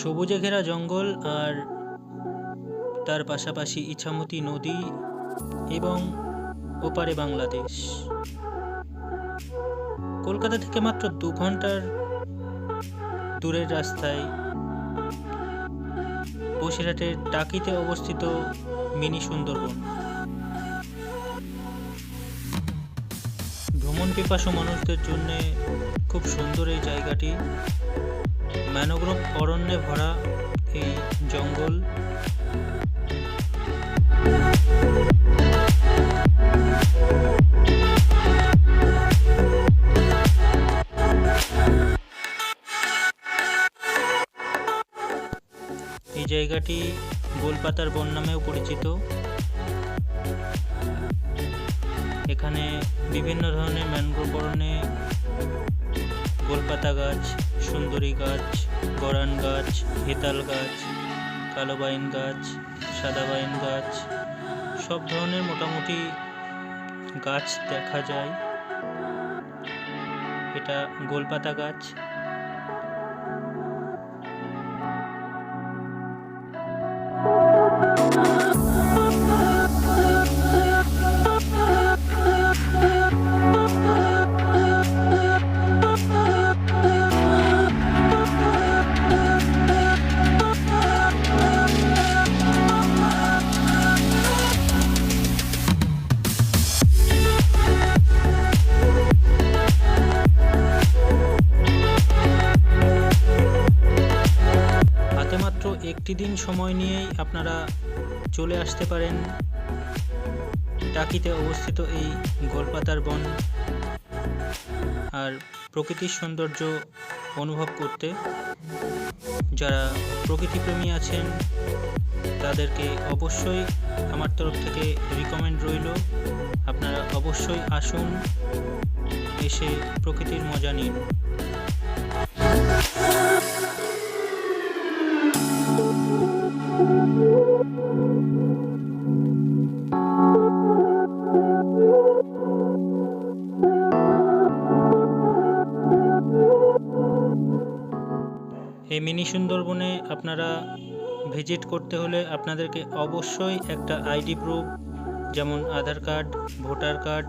সবুজে ঘেরা জঙ্গল আর তার পাশাপাশি ইছামতি নদী এবং ওপারে বাংলাদেশ। কলকাতা থেকে মাত্র দু ঘণ্টার দূরের রাস্তায় বসিরহাটের টাকিতে অবস্থিত মিনি সুন্দরবন। ভ্রমণ পিপাসু মানুষদের জন্য খুব সুন্দর এই জায়গাটি। ম্যানোগ্রোভ অরণ্যে ভরা এই জঙ্গল। এই জায়গাটি গোলপাতার বন নামেও পরিচিত। এখানে বিভিন্ন ধরনের ম্যানগ্রোভ অরণ্যে গোলপাতা গাছ সুন্দরী গাছ, গরান গাছ, হেতাল গাছ কালো বাইন গাছ সাদা বাইন গাছ, সব ধরনের মোটামুটি গাছ দেখা যায়। এটা গোলপাতা গাছ। একটি দিন সময় নিয়েই আপনারা চলে আসতে পারেন টাকিতে অবস্থিত এই গোলপাতার বন আর প্রকৃতির সৌন্দর্য অনুভব করতে যারা প্রকৃতিপ্রেমী আছেন, তাদেরকে অবশ্যই আমার তরফ থেকে রিকমেন্ড রইল। আপনারা অবশ্যই আসুন, এসে প্রকৃতির মজা নিন। এই মিনি সুন্দরবনে আপনারা ভিজিট করতে হলে আপনাদেরকে অবশ্যই একটা আইডি প্রুফ, যেমন আধার কার্ড, ভোটার কার্ড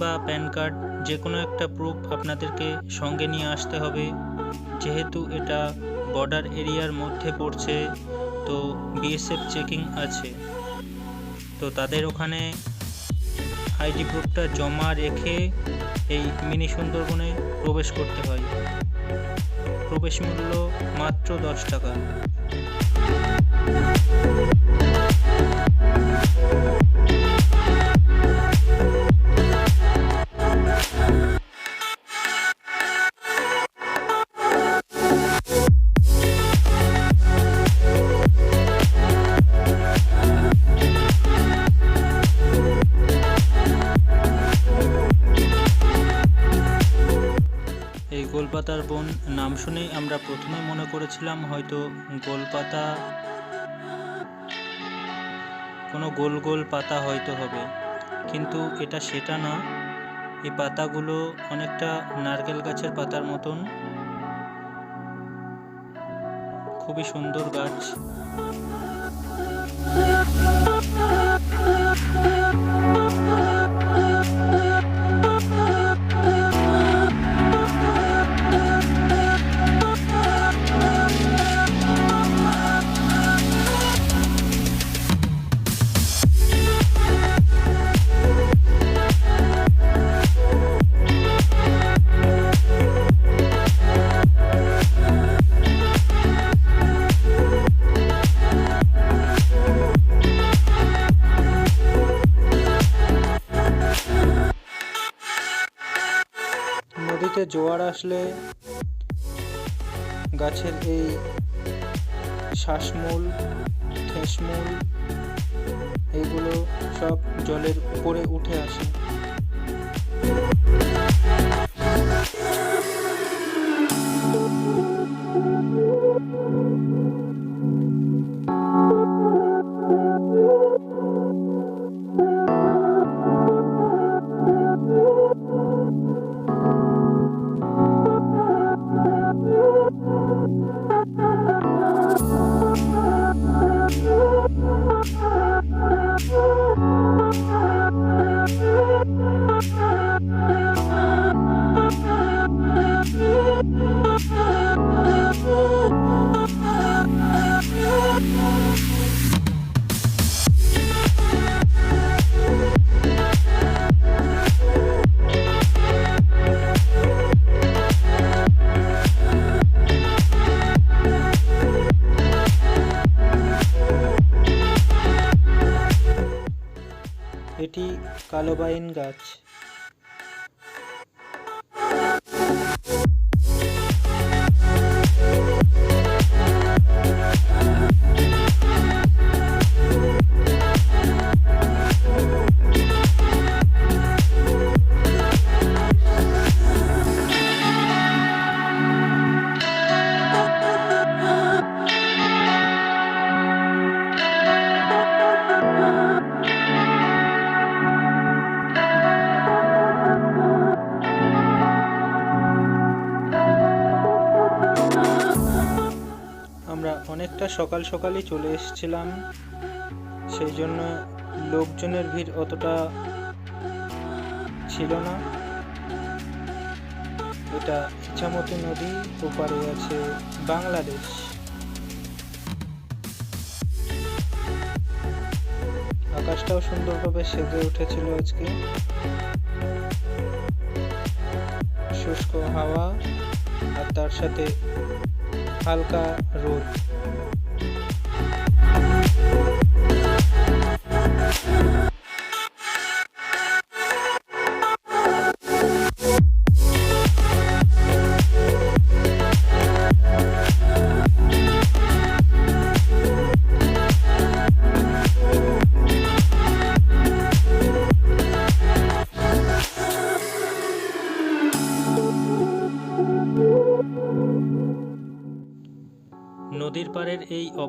বা প্যান কার্ড যে কোনো একটা প্রুফ আপনাদেরকে সঙ্গে নিয়ে আসতে হবে। যেহেতু এটা বর্ডার এরিয়ার মধ্যে পড়ছে, তো বিএসএফ চেকিং আছে। তো তাদের ওখানে আইডি প্রুফটা জমা রেখে এই মিনি সুন্দরবনে প্রবেশ করতে হয়। প্রবেশ মূল্য মাত্র দশ টাকা। মনে হয়তো গোল পাতা কোনো গোল গোল পাতা হয়তো হবে। কিন্তু এটা সেটা না, এই পাতাগুলো অনেকটা নারকেল গাছের পাতার মতন। খুবই সুন্দর গাছ। জোয়ার আসলে গাছের এই শ্বাসমূল ঠেসমূল এইগুলো সব জলের উপরে উঠে আসে। কালো বাইন গাছ। সকাল সকালই চলে এসেছিলাম। সেই জন্য লোকজনের ভিড় অতটা ছিল না। এটা ইচ্ছামতি নদী, ওপারে আছে বাংলাদেশ। আকাশটাও সুন্দরভাবে সেজে উঠেছিল আজকে। শুষ্ক হাওয়া আর তার সাথে হালকা রোদ।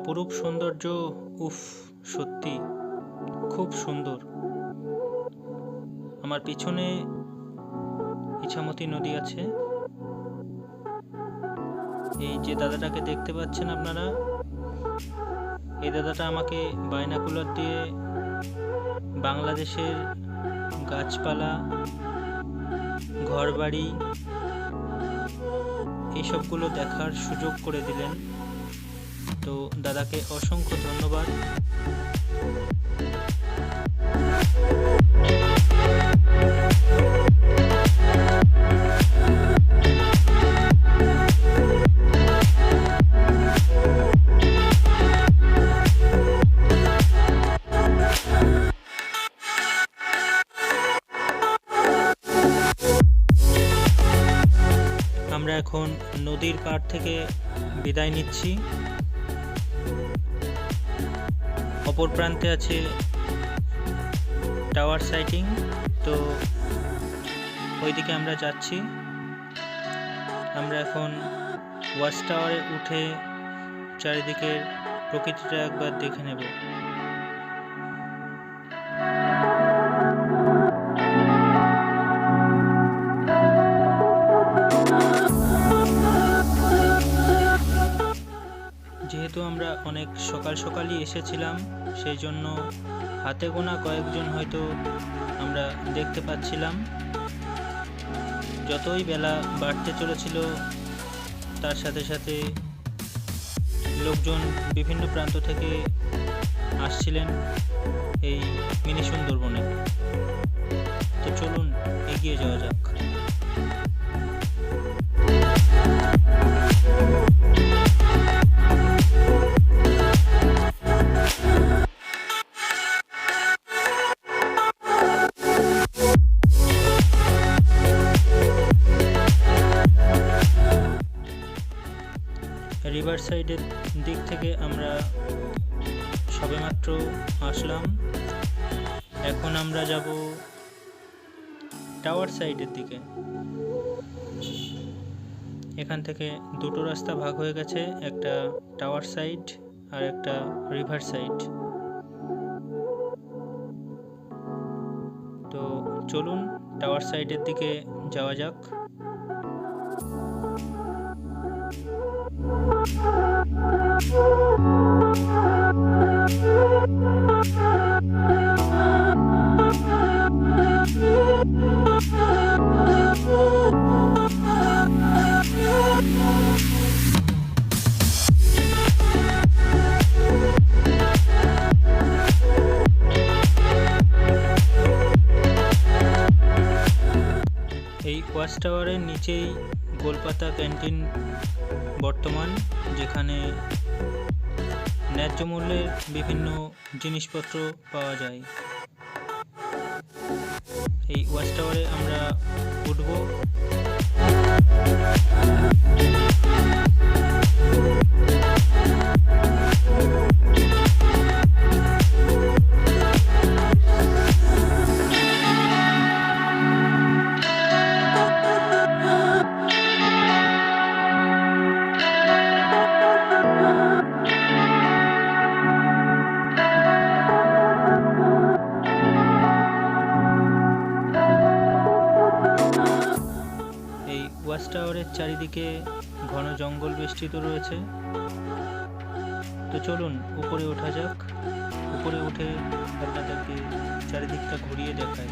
অপরূপ সৌন্দর্য, উফ, সত্যি, খুব সুন্দর। আমার পিছনে ইছামতি নদী আছে। এই যে দাদাটাকে দেখতে পাচ্ছেন আপনারা, এই দাদাটা আমাকে বাইনাকুলার দিয়ে বাংলাদেশের গাছপালা, ঘরবাড়ি, এইসবগুলো দেখার সুযোগ করে দিলেন। তো দাদাকে অসংখ্য ধন্যবাদ। আমরা এখন নদীর পাড় থেকে বিদায় নিচ্ছি। অপর প্রান্তে আছে টাওয়ার সাইটিং। তো ওইদিকে আমরা যাচ্ছি। আমরা এখন ওয়াচ টাওয়ারে উঠে চারিদিকের প্রকৃতিটা একবার দেখে নেব। যেহেতু আমরা অনেক সকাল সকালই এসেছিলাম, সেই জন্য হাতে গোনা কয়েকজন হয়তো আমরা দেখতে পাচ্ছিলাম। যতই বেলা বাড়তে চলেছিল, তার সাথে সাথে লোকজন বিভিন্ন প্রান্ত থেকে আসছিলেন এই মিনি সুন্দরবনে। তো চলুন এগিয়ে যাওয়া যাক। থেকে আমরা সবেমাত্র আসলাম। এখন আমরা যাব টাওয়ার সাইডের দিকে। এখান থেকে দুটো রাস্তা ভাগ হয়ে গেছে, একটা টাওয়ার সাইড আর একটা রিভার সাইড। তো চলুন টাওয়ার সাইডের দিকে যাওয়া যাক। এই ওয়াচ টাওয়ারের নিচেই গোলপাতা ক্যান্টিন বর্তমান। যেখানে ন্যায্য মূল্যের বিভিন্ন জিনিসপত্র পাওয়া যায়। এই ওয়াচ টাওয়ারে আমরা উঠবো। ওয়াচ টাওয়ারের চারিদিকে ঘন জঙ্গল বেষ্টিত রয়েছে। তো চলুন, উপরে ওঠা যাক। উপরে উঠে আপনাদেরকে চারিদিকটা ঘুরিয়ে দেখাই।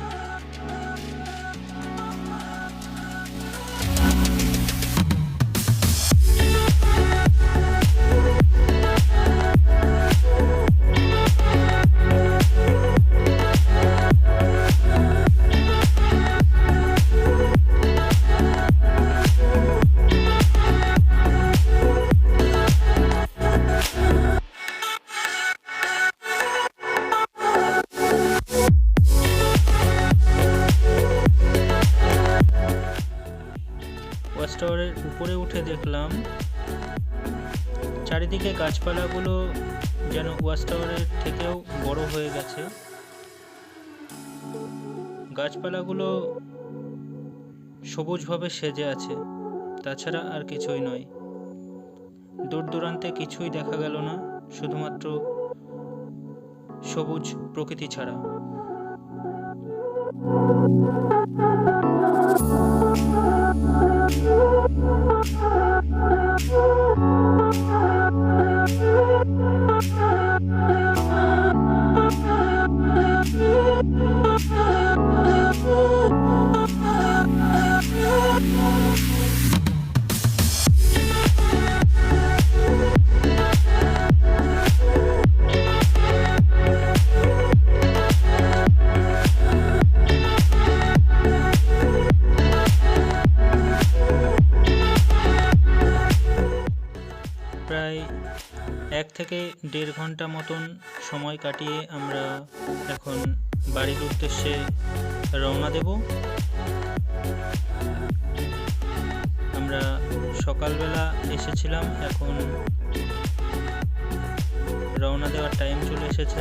যেন ওয়াচ টাওয়ারের থেকেও বড় হয়ে গেছে। গাছপালাগুলো সবুজভাবে সেজে আছে, তাছাড়া আর কিছুই নয়। দূর দূরান্তে কিছুই দেখা গেল না, শুধুমাত্র সবুজ প্রকৃতি ছাড়া। প্রায় এক থেকে দেড় ঘণ্টা মতন সময় কাটিয়ে আমরা এখন বাড়ির উদ্দেশ্যে রওনা দেব। আমরা সকালবেলা এসেছিলাম, এখন রওনা দেওয়ার টাইম চলে এসেছে।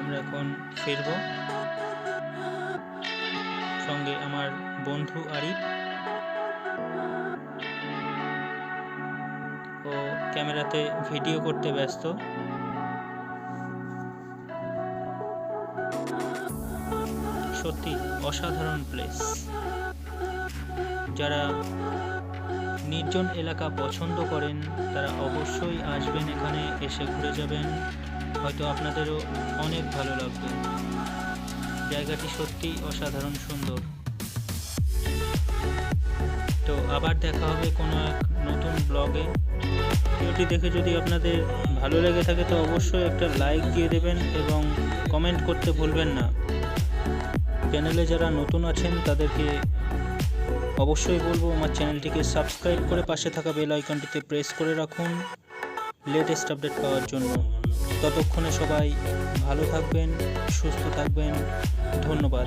আমরা এখন ফিরব। সঙ্গে আমার বন্ধু আরিফ। ও ক্যামেরাতে ভিডিও করতে ব্যস্ত। সত্যি অসাধারণ প্লেস যারা নির্জন এলাকা পছন্দ করেন, তারা অবশ্যই আসবেন এখানে, এসে ঘুরে যাবেন। হয়তো আপনাদেরও অনেক ভালো লাগবে। জায়গাটি সত্যি অসাধারণ সুন্দর। তো আবার দেখা হবে কোনো এক নতুন ব্লগে। ভিডিওটি দেখে যদি আপনাদের ভালো লেগে থাকে, তো অবশ্যই একটা লাইক দিয়ে দেবেন এবং কমেন্ট করতে ভুলবেন না। চ্যানেলে যারা নতুন আছেন, তাদেরকে অবশ্যই বলব, আমার চ্যানেলটিকে সাবস্ক্রাইব করে পাশে থাকা বেল আইকনটিতে প্রেস করে রাখুন লেটেস্ট আপডেট পাওয়ার জন্য। ততক্ষণে সবাই ভালো থাকবেন, সুস্থ থাকবেন। ধন্যবাদ।